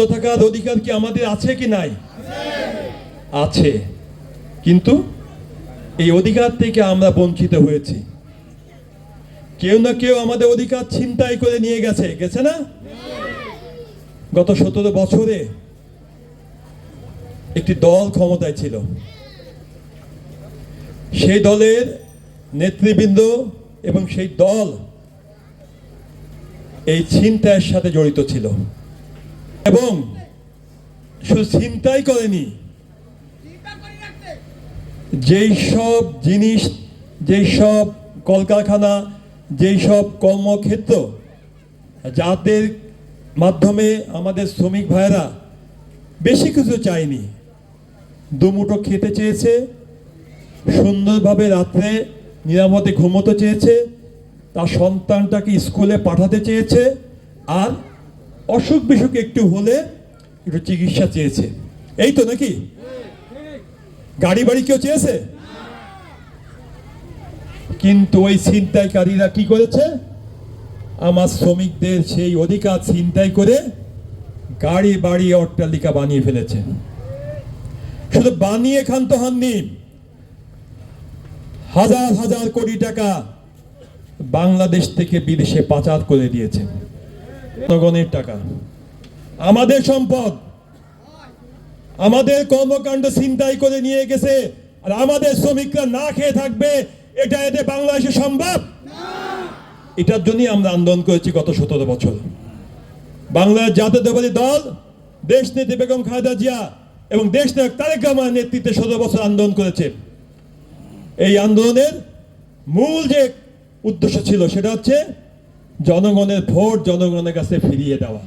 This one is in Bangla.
ভালো থাকার অধিকার কি আমাদের আছে কি নাই? আছে। কিন্তু এই অধিকার থেকে আমরা বঞ্চিত হয়েছি। কেউ না কেউ আমাদের অধিকার ছিনতাই করে নিয়ে গেছে। গেছে না? গত সতেরো বছরে একটি দল ক্ষমতায় ছিল। সেই দলের নেতৃবৃন্দ এবং সেই দল এই ছিনতাইয়ের সাথে জড়িত ছিল। এবং শুধু ছিনতাই করেনি। যেই সব জিনিস, যেই সব কলকারখানা, যেই সব কর্মক্ষেত্র যাদের মাধ্যমে আমাদের শ্রমিক ভাইরা বেশি কিছু চায়নি, দুমুঠো খেতে চেয়েছে, সুন্দরভাবে রাত্রে নিরাপদে ঘুমোতে চেয়েছে, তার সন্তানটাকে স্কুলে পাঠাতে চেয়েছে, আর অসুখ বিসুখ একটু হলে একটু চিকিৎসা চেয়েছে। এই তো নাকি? গাড়ি বাড়ি কেউ চেয়েছে? কিন্তু ওই ছিনতাইকারীরা কি করেছে? আমার শ্রমিকদের সেই অধিকার ছিনতাই করে গাড়ি, বাড়ি, অট্টালিকা বানিয়ে ফেলেছে। শুধু বানিয়ে ক্ষান্ত হননি, হাজার হাজার কোটি টাকা বাংলাদেশ থেকে বিদেশে পাচার করে দিয়েছে। জনগণের টাকা। আমাদের সম্পদ। আমাদের কর্মকাণ্ড ছিনতাই করে নিয়ে গেছে আর আমাদের শ্রমিকরা না খেয়ে থাকবে এটা এতে বাংলাদেশে সম্ভব? এটার জন্যই আমরা আন্দোলন করেছি গত সতেরো বছর। বাংলার জাতীয়তাবাদী দল দেশ নেত্রী বেগম খালেদা জিয়া এবং দেশ নায়ক তারেক রহমানের নেতৃত্বে সতেরো বছর আন্দোলন করেছে। এই আন্দোলনের মূল যে উদ্দেশ্য ছিল সেটা হচ্ছে জনগণের ভোট জনগণের কাছে ফিরিয়ে দেওয়া।